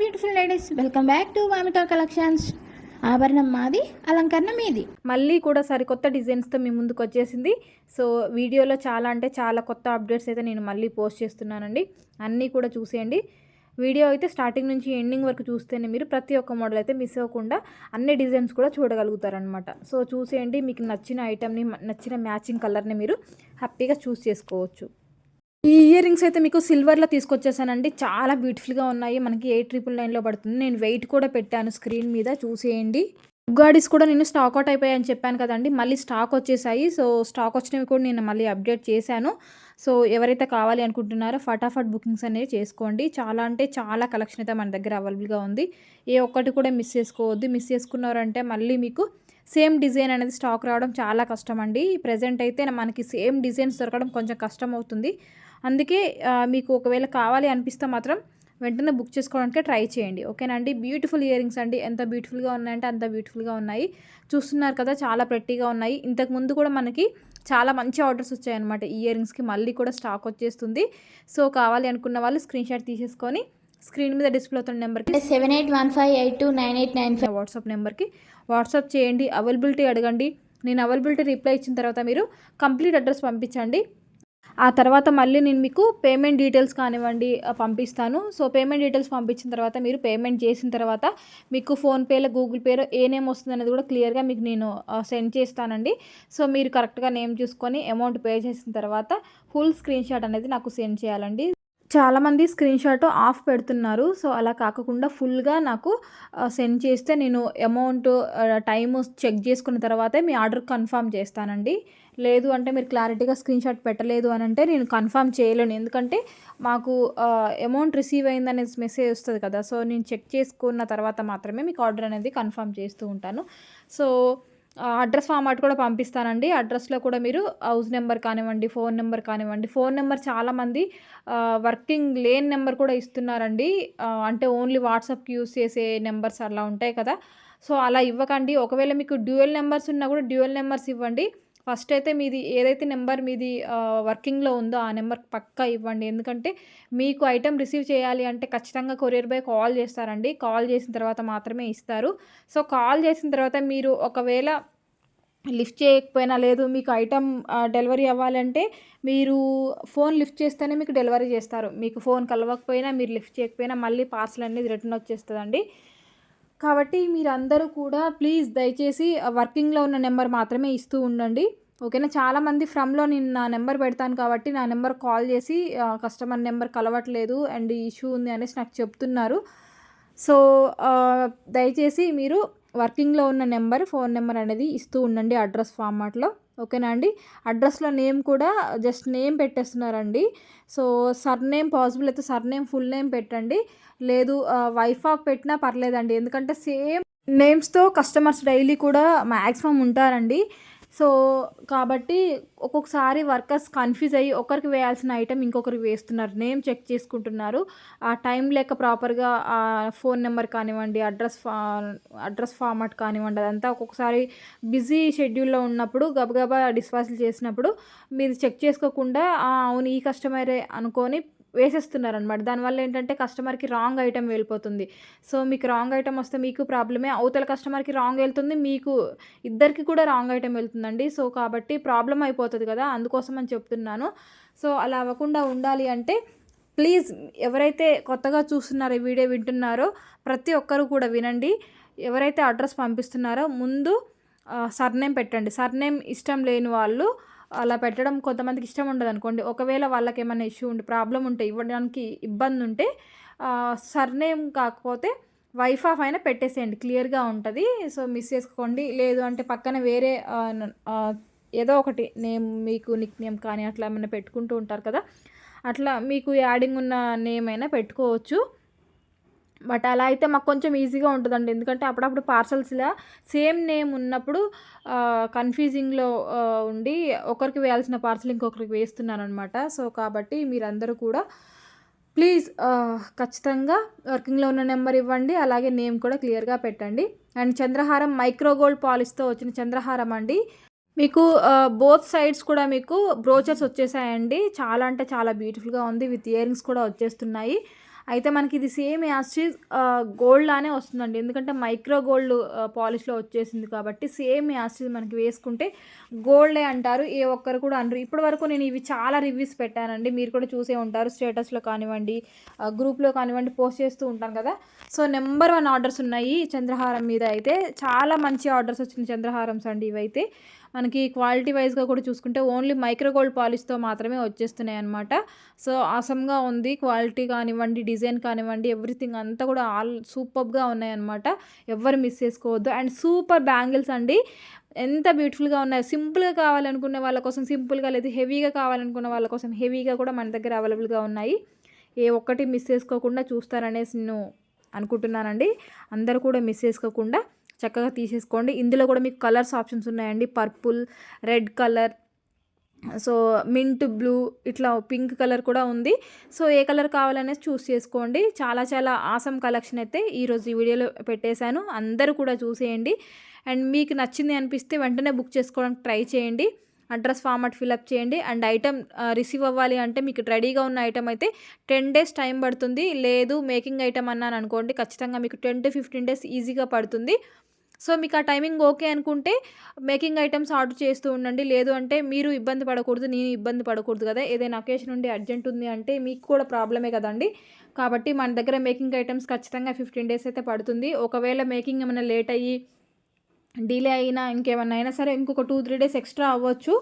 Beautiful ladies welcome back to వామిటో collections ఆభరణం మాది అలంకరణ మీది. మళ్ళీ కూడా సరికొత్త డిజైన్స్తో మీ ముందుకు వచ్చేసింది. సో వీడియోలో చాలా అంటే చాలా కొత్త అప్డేట్స్ అయితే నేను మళ్ళీ పోస్ట్ చేస్తున్నానండి. అన్నీ కూడా చూసేయండి. వీడియో అయితే స్టార్టింగ్ నుంచి ఎండింగ్ వరకు చూస్తేనే మీరు ప్రతి ఒక్క మోడల్ అయితే మిస్ అవ్వకుండా అన్ని డిజైన్స్ కూడా చూడగలుగుతారనమాట సో చూసేయండి. మీకు నచ్చిన ఐటమ్ని నచ్చిన మ్యాచింగ్ కలర్ని మీరు హ్యాపీగా చూస్ చేసుకోవచ్చు. ఈ ఇయర్ రింగ్స్ అయితే మీకు సిల్వర్లో తీసుకొచ్చేసానండి. చాలా బ్యూటిఫుల్గా ఉన్నాయి. మనకి ఎయిట్ ట్రిపుల్ నైన్లో పడుతుంది. నేను వెయిట్ కూడా పెట్టాను స్క్రీన్ మీద చూసేయండి. ఉగాడీస్ కూడా నేను స్టాక్ అవుట్ అయిపోయాయని చెప్పాను కదండి. మళ్ళీ స్టాక్ వచ్చేసాయి. సో స్టాక్ వచ్చినవి కూడా నేను మళ్ళీ అప్డేట్ చేశాను. సో ఎవరైతే కావాలి అనుకుంటున్నారో ఫటాఫట్ బుకింగ్స్ అనేవి చేసుకోండి. చాలా అంటే చాలా కలెక్షన్ అయితే మన దగ్గర అవైలబుల్గా ఉంది. ఏ ఒక్కటి కూడా మిస్ చేసుకోవద్దు. మిస్ చేసుకున్నారంటే మళ్ళీ మీకు సేమ్ డిజైన్ అనేది స్టాక్ రావడం చాలా కష్టం అండి ప్రజెంట్ అయితే మనకి సేమ్ డిజైన్స్ దొరకడం కొంచెం కష్టం అవుతుంది అందుకే మీకు ఒకవేళ కావాలి అనిపిస్తే మాత్రం వెంటనే బుక్ చేసుకోవడానికి ట్రై చేయండి. ఓకేనా అండి? బ్యూటిఫుల్ ఇయర్ రింగ్స్ అండి. ఎంత బ్యూటిఫుల్గా ఉన్నాయంటే అంత బ్యూటిఫుల్గా ఉన్నాయి. చూస్తున్నారు కదా చాలా ప్రెట్టీగా ఉన్నాయి. ఇంతకు ముందు కూడా మనకి చాలా మంచి ఆర్డర్స్ వచ్చాయన్నమాట. ఇయర్ రింగ్స్కి మళ్ళీ కూడా స్టాక్ వచ్చేస్తుంది. సో కావాలి అనుకున్న వాళ్ళు స్క్రీన్ షాట్ తీసేసుకొని స్క్రీన్ మీద డిస్ప్లే అవుతున్న నెంబర్కి seven eight one five eight two nine eight nine five WhatsApp నెంబర్కి వాట్సాప్ చేయండి. అవైలబిలిటీ అడగండి. నేను అవైలబిలిటీ రిప్లై ఇచ్చిన తర్వాత మీరు కంప్లీట్ అడ్రస్ పంపించండి. ఆ తర్వాత మళ్ళీ నేను మీకు పేమెంట్ డీటెయిల్స్ కానివ్వండి పంపిస్తాను. సో పేమెంట్ డీటెయిల్స్ పంపించిన తర్వాత మీరు పేమెంట్ చేసిన తర్వాత మీకు ఫోన్పేలో గూగుల్ పేలో ఏ నేమ్ వస్తుంది అనేది కూడా క్లియర్గా మీకు నేను సెండ్ చేస్తానండి. సో మీరు కరెక్ట్గా నేమ్ చూసుకొని అమౌంట్ పే చేసిన తర్వాత ఫుల్ స్క్రీన్ షాట్ అనేది నాకు సెండ్ చేయాలండి. చాలామంది స్క్రీన్ షాట్ ఆఫ్ పెడుతున్నారు. సో అలా కాకుండా ఫుల్గా నాకు సెండ్ చేస్తే నేను అమౌంట్ టైము చెక్ చేసుకున్న తర్వాతే మీ ఆర్డర్ కన్ఫర్మ్ చేస్తానండి. లేదు అంటే మీరు క్లారిటీగా స్క్రీన్ షాట్ పెట్టలేదు అని అంటే నేను కన్ఫర్మ్ చేయలేను. ఎందుకంటే మాకు అమౌంట్ రిసీవ్ అయిందనే మెసేజ్ వస్తుంది కదా. సో నేను చెక్ చేసుకున్న తర్వాత మాత్రమే మీకు ఆర్డర్ అనేది కన్ఫర్మ్ చేస్తూ ఉంటాను. సో అడ్రస్ ఫార్మాట్ కూడా పంపిస్తానండి. అడ్రస్లో కూడా మీరు హౌస్ నెంబర్ కానివ్వండి ఫోన్ నెంబర్ కానివ్వండి. ఫోన్ నెంబర్ చాలామంది వర్కింగ్ లేన్ నెంబర్ కూడా ఇస్తున్నారండి. అంటే ఓన్లీ వాట్సాప్కి యూస్ చేసే నెంబర్స్ అలా ఉంటాయి కదా. సో అలా ఇవ్వకండి. ఒకవేళ మీకు డ్యూయల్ నెంబర్స్ ఉన్నా కూడా డ్యూయల్ నెంబర్స్ ఇవ్వండి. ఫస్ట్ అయితే మీది ఏదైతే నెంబర్ మీది వర్కింగ్లో ఉందో ఆ నెంబర్ పక్కా ఇవ్వండి. ఎందుకంటే మీకు ఐటెం రిసీవ్ చేయాలి అంటే ఖచ్చితంగా కొరియర్ బాయ్ కాల్ చేస్తారండి. కాల్ చేసిన తర్వాత మాత్రమే ఇస్తారు. సో కాల్ చేసిన తర్వాత మీరు ఒకవేళ లిఫ్ట్ చేయకపోయినా లేదు మీకు ఐటమ్ డెలివరీ అవ్వాలంటే మీరు ఫోన్ లిఫ్ట్ చేస్తేనే మీకు డెలివరీ చేస్తారు. మీకు ఫోన్ కలవకపోయినా మీరు లిఫ్ట్ చేయకపోయినా మళ్ళీ పార్సల్ అనేది రిటర్న్ వచ్చేస్తుందండి. కాబట్టి మీరందరూ కూడా ప్లీజ్ దయచేసి వర్కింగ్లో ఉన్న నెంబర్ మాత్రమే ఇస్తూ ఉండండి. ఓకేనా? చాలామంది ఫ్రమ్లో నేను నా నెంబర్ పెడతాను కాబట్టి నా నెంబర్ కాల్ చేసి కస్టమర్ నెంబర్ కలవట్లేదు అండ్ ఇష్యూ ఉంది అనేసి నాకు చెప్తున్నారు. సో దయచేసి మీరు వర్కింగ్లో ఉన్న నెంబర్ ఫోన్ నెంబర్ అనేది ఇస్తూ ఉండండి అడ్రస్ ఫార్మాట్లో. ఓకేనా అండి? అడ్రస్లో నేమ్ కూడా జస్ట్ నేమ్ పెట్టేస్తున్నారండి. సో సర్ నేమ్ పాసిబుల్ అయితే సర్ నేమ్ ఫుల్ నేమ్ పెట్టండి. లేదు వైఫ్ ఆఫ్ పెట్టినా పర్లేదండి. ఎందుకంటే సేమ్ నేమ్స్తో కస్టమర్స్ డైలీ కూడా మ్యాక్సిమం ఉంటారండి. సో కాబట్టి ఒక్కొక్కసారి వర్కర్స్ కన్ఫ్యూజ్ అయ్యి ఒకరికి వేయాల్సిన ఐటెం ఇంకొకరికి వేస్తున్నారు. నేమ్ చెక్ చేసుకుంటున్నారు. ఆ టైం లేక ప్రాపర్గా ఆ ఫోన్ నెంబర్ కానివ్వండి అడ్రస్ ఫా అడ్రస్ ఫార్మాట్ కానివ్వండి అదంతా ఒక్కొక్కసారి బిజీ షెడ్యూల్లో ఉన్నప్పుడు గబగబా డిస్పాసిల్ చేసినప్పుడు మీరు చెక్ చేసుకోకుండా అవును ఈ కస్టమరే అనుకొని వేసేస్తున్నారు అనమాట దానివల్ల ఏంటంటే కస్టమర్కి రాంగ్ ఐటెం వెళ్ళిపోతుంది. సో మీకు రాంగ్ ఐటెం వస్తే మీకు ప్రాబ్లమే. అవతల కస్టమర్కి రాంగ్ వెళ్తుంది. మీకు ఇద్దరికి కూడా రాంగ్ ఐటెం వెళ్తుందండి. సో కాబట్టి ప్రాబ్లం అయిపోతుంది కదా అందుకోసం అని చెప్తున్నాను. సో అలా అవ్వకుండా ఉండాలి అంటే ప్లీజ్ ఎవరైతే కొత్తగా చూస్తున్నారో ఈ వీడియో వింటున్నారో ప్రతి ఒక్కరు కూడా వినండి. ఎవరైతే అడ్రస్ పంపిస్తున్నారో ముందు సర్నేమ్ పెట్టండి. సర్నేమ్ ఇష్టం లేని వాళ్ళు అలా పెట్టడం కొంతమందికి ఇష్టం ఉండదు అనుకోండి ఒకవేళ వాళ్ళకి ఏమైనా ఇష్యూ ఉంటే ప్రాబ్లం ఉంటే ఇవ్వడానికి ఇబ్బంది ఉంటే సర్నేమ్ కాకపోతే వైఫ్ ఆఫ్ అయినా పెట్టేసేయండి. క్లియర్గా ఉంటుంది. సో మిస్ చేసుకోండి. లేదు అంటే పక్కన వేరే ఏదో ఒకటి నేమ్ మీకు నిక్ నేమ్ కానీ అట్లా ఏమైనా పెట్టుకుంటూ ఉంటారు కదా. అట్లా మీకు యాడింగ్ ఉన్న నేమ్ అయినా పెట్టుకోవచ్చు. బట్ అలా అయితే మాకు కొంచెం ఈజీగా ఉంటుందండి. ఎందుకంటే అప్పుడప్పుడు పార్సల్స్లో సేమ్ నేమ్ ఉన్నప్పుడు కన్ఫ్యూజింగ్లో ఉండి ఒకరికి వేయాల్సిన పార్సల్ ఇంకొకరికి వేస్తున్నాను అనమాట సో కాబట్టి మీరందరూ కూడా ప్లీజ్ ఖచ్చితంగా వర్కింగ్లో ఉన్న నెంబర్ ఇవ్వండి. అలాగే నేమ్ కూడా క్లియర్గా పెట్టండి. అండ్ చంద్రహారం మైక్రో గోల్డ్ పాలిష్తో వచ్చిన చంద్రహారం అండి. మీకు బోత్ సైడ్స్ కూడా మీకు బ్రోచర్స్ వచ్చేసాయండి. చాలా అంటే చాలా బ్యూటిఫుల్గా ఉంది. విత్ ఇయర్ రింగ్స్ కూడా వచ్చేస్తున్నాయి. అయితే మనకి ఇది సేమ్ యాస్టీజ్ గోల్డ్ లానే వస్తుందండి. ఎందుకంటే మైక్రో గోల్డ్ పాలిష్లో వచ్చేసింది కాబట్టి సేమ్ యాస్టీజ్ మనకి వేసుకుంటే గోల్డే అంటారు ఏ ఒక్కరు కూడా అనరు. ఇప్పటి వరకు నేను ఇవి చాలా రివ్యూస్ పెట్టానండి. మీరు కూడా చూసే ఉంటారు. స్టేటస్లో కానివ్వండి గ్రూప్లో కానివ్వండి పోస్ట్ చేస్తూ ఉంటాను కదా. సో నెంబర్ వన్ ఆర్డర్స్ ఉన్నాయి చంద్రహారం మీద అయితే. చాలా మంచి ఆర్డర్స్ వచ్చిన చంద్రహారమ్స్ అండి ఇవైతే. మనకి క్వాలిటీ వైజ్గా కూడా చూసుకుంటే ఓన్లీ మైక్రో గోల్డ్ పాలిష్తో మాత్రమే వచ్చేస్తున్నాయి అనమాట సో ఆసమ్గా ఉంది. క్వాలిటీ కానివ్వండి డిజైన్ కానివ్వండి ఎవ్రీథింగ్ అంతా కూడా ఆల్ సూపర్గా ఉన్నాయన్నమాట ఎవరు మిస్ చేసుకోవద్దు. అండ్ సూపర్ బ్యాంగిల్స్ అండి. ఎంత బ్యూటిఫుల్గా ఉన్నాయి. సింపుల్గా కావాలనుకునే వాళ్ళ కోసం సింపుల్గా లేదా హెవీగా కావాలనుకున్న వాళ్ళ కోసం హెవీగా కూడా మన దగ్గర అవైలబుల్గా ఉన్నాయి. ఏ ఒక్కటి మిస్ చేసుకోకుండా చూస్తారనేసి నేను అనుకుంటున్నానండి. అందరూ కూడా మిస్ చేసుకోకుండా చక్కగా తీసేసుకోండి. ఇందులో కూడా మీకు కలర్స్ ఆప్షన్స్ ఉన్నాయండి. Purple red colour so mint blue ఇట్లా పింక్ కలర్ కూడా ఉంది. సో ఏ కలర్ కావాలనేసి చూస్ చేసుకోండి. చాలా చాలా ఆసమ్ కలెక్షన్ అయితే ఈరోజు ఈ వీడియోలో పెట్టేశాను. అందరూ కూడా చూసేయండి. అండ్ మీకు నచ్చింది అనిపిస్తే వెంటనే బుక్ చేసుకోవడానికి ట్రై చేయండి. అడ్రస్ ఫార్మాట్ ఫిలప్ చేయండి. అండ్ ఐటమ్ రిసీవ్ అవ్వాలి అంటే మీకు రెడీగా ఉన్న ఐటమ్ అయితే టెన్ డేస్ టైం పడుతుంది. లేదు మేకింగ్ ఐటమ్ అన్నాను అనుకోండి ఖచ్చితంగా మీకు టెన్ టు ఫిఫ్టీన్ డేస్ ఈజీగా పడుతుంది. సో మీకు ఆ టైమింగ్ ఓకే అనుకుంటే మేకింగ్ ఐటమ్స్ ఆర్డర్ చేస్తూ ఉండండి. లేదు అంటే మీరు ఇబ్బంది పడకూడదు నేను ఇబ్బంది పడకూడదు కదా. ఏదైనా అకేషన్ ఉండి అర్జెంట్ ఉంది అంటే మీకు కూడా ప్రాబ్లమే కదండి. కాబట్టి మన దగ్గర మేకింగ్ ఐటమ్స్ ఖచ్చితంగా ఫిఫ్టీన్ డేస్ అయితే పడుతుంది. ఒకవేళ మేకింగ్ ఏమైనా లేట్ అయ్యి డిలే అయినా ఇంకేమన్నా అయినా సరే ఇంకొక టూ త్రీ డేస్ ఎక్స్ట్రా అవ్వచ్చు.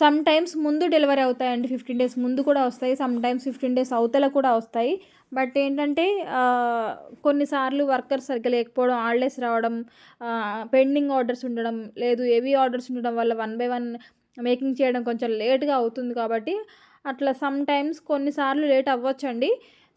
సమ్ టైమ్స్ ముందు డెలివరీ అవుతాయండి. ఫిఫ్టీన్ డేస్ ముందు కూడా వస్తాయి. సమ్ టైమ్స్ ఫిఫ్టీన్ డేస్ అవతల కూడా వస్తాయి. బట్ ఏంటంటే కొన్నిసార్లు వర్కర్స్ సరిగ్గా లేకపోవడం హాలిడేస్ రావడం పెండింగ్ ఆర్డర్స్ ఉండడం లేదు హెవీ ఆర్డర్స్ ఉండడం వల్ల వన్ బై వన్ మేకింగ్ చేయడం కొంచెం లేట్గా అవుతుంది కాబట్టి అట్లా సమ్ టైమ్స్ కొన్నిసార్లు లేట్ అవ్వచ్చండి.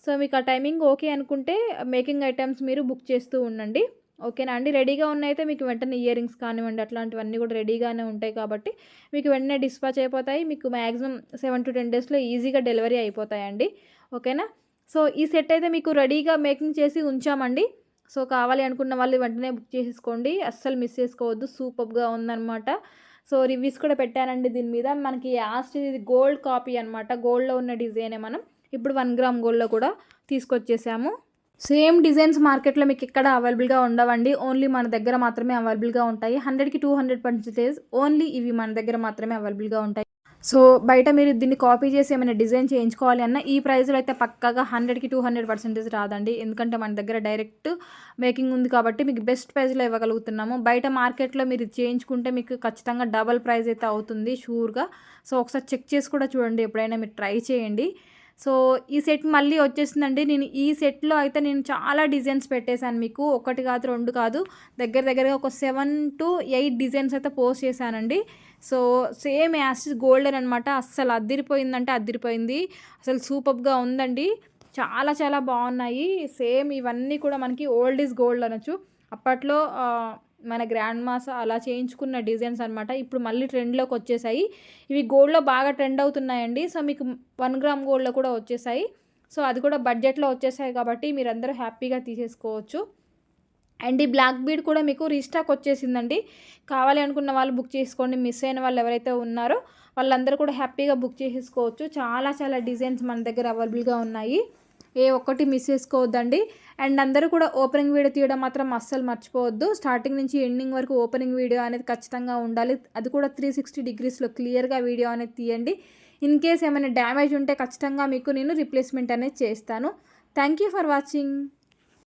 సో మీకు ఆ టైమింగ్ ఓకే అనుకుంటే మేకింగ్ ఐటమ్స్ మీరు బుక్ చేస్తూ ఉండండి. ఓకేనా అండి? రెడీగా ఉన్నాయితే మీకు వెంటనే ఇయర్ రింగ్స్ కానివ్వండి అట్లాంటివన్నీ కూడా రెడీగానే ఉంటాయి కాబట్టి మీకు వెంటనే డిస్పాచ్ అయిపోతాయి. మీకు మ్యాక్సిమం సెవెన్ టు టెన్ డేస్లో ఈజీగా డెలివరీ అయిపోతాయండి. ఓకేనా? సో ఈ సెట్ అయితే మీకు రెడీగా మేకింగ్ చేసి ఉంచామండి. సో కావాలి అనుకున్న వాళ్ళు వెంటనే బుక్ చేసేసుకోండి అస్సలు మిస్ చేసుకోవద్దు. సూపర్గా ఉందన్నమాట. సో రివ్యూస్ కూడా పెట్టానండి దీని మీద. మనకి లాస్ట్ ఇది గోల్డ్ కాపీ అనమాట గోల్డ్లో ఉన్న డిజైనే మనం. ఇప్పుడు వన్ గ్రామ్ గోల్డ్లో కూడా తీసుకొచ్చేసాము. సేమ్ డిజైన్స్ మార్కెట్లో మీకు ఎక్కడ అవైలబుల్గా ఉండవండి. ఓన్లీ మన దగ్గర మాత్రమే అవైలబుల్గా ఉంటాయి. హండ్రెడ్కి టూ హండ్రెడ్ పర్సెంటేజ్ ఓన్లీ ఇవి మన దగ్గర మాత్రమే అవైలబుల్గా ఉంటాయి. సో బయట మీరు దీన్ని కాపీ చేసి ఏమైనా డిజైన్ చేయించుకోవాలి అన్న ఈ ప్రైస్లో అయితే పక్కాగా హండ్రెడ్కి టూ హండ్రెడ్ పర్సెంటేజ్ రాదండి. ఎందుకంటే మన దగ్గర డైరెక్ట్ మేకింగ్ ఉంది కాబట్టి మీకు బెస్ట్ ప్రైస్లో ఇవ్వగలుగుతున్నాము. బయట మార్కెట్లో మీరు చేయించుకుంటే మీకు ఖచ్చితంగా డబల్ ప్రైస్ అయితే అవుతుంది షూర్గా సో ఒకసారి చెక్ చేసి కూడా చూడండి ఎప్పుడైనా మీరు ట్రై చేయండి. సో ఈ సెట్ మళ్ళీ వచ్చేసిందండి. నేను ఈ సెట్లో అయితే నేను చాలా డిజైన్స్ పెట్టేశాను మీకు. ఒకటి కాదు రెండు కాదు దగ్గర దగ్గరగా ఒక సెవెన్ టు ఎయిట్ డిజైన్స్ అయితే పోస్ట్ చేశానండి. సో సేమ్ యాసిడ్ గోల్డెన్ అనమాట అస్సలు అద్దిరిపోయిందంటే అద్దిరిపోయింది. అసలు సూపర్గా ఉందండి. చాలా చాలా బాగున్నాయి. సేమ్ ఇవన్నీ కూడా మనకి ఓల్డ్ ఈజ్ గోల్డ్ అనొచ్చు. అప్పట్లో మన గ్రాండ్ మాస్ అలా చేయించుకున్న డిజైన్స్ అనమాట ఇప్పుడు మళ్ళీ ట్రెండ్లోకి వచ్చేసాయి. ఇవి గోల్డ్లో బాగా ట్రెండ్ అవుతున్నాయండి. సో మీకు వన్ గ్రామ్ గోల్డ్లో కూడా వచ్చేసాయి. సో అది కూడా బడ్జెట్లో వచ్చేసాయి కాబట్టి మీరందరూ హ్యాపీగా తీసేసుకోవచ్చు. అండ్ ఈ బ్లాక్ బీడ్ కూడా మీకు రీస్టాక్ వచ్చేసిందండి. కావాలి అనుకున్న వాళ్ళు బుక్ చేసుకోండి. మిస్ అయిన వాళ్ళు ఎవరైతే ఉన్నారో వాళ్ళందరూ కూడా హ్యాపీగా బుక్ చేసేసుకోవచ్చు. చాలా చాలా డిజైన్స్ మన దగ్గర అవైలబుల్గా ఉన్నాయి. ఏ ఒక్కటి మిస్ చేసుకోవద్దండి. అండ్ అందరూ కూడా ఓపెనింగ్ వీడియో తీయడం మాత్రం అస్సలు మర్చిపోవద్దు. స్టార్టింగ్ నుంచి ఎండింగ్ వరకు ఓపెనింగ్ వీడియో అనేది ఖచ్చితంగా ఉండాలి. అది కూడా త్రీ సిక్స్టీ డిగ్రీస్లో క్లియర్గా వీడియో అనేది తీయండి. ఇన్ కేస్ ఏమైనా డ్యామేజ్ ఉంటే ఖచ్చితంగా మీకు నేను రిప్లేస్మెంట్ అనేది చేస్తాను. Thank you for watching.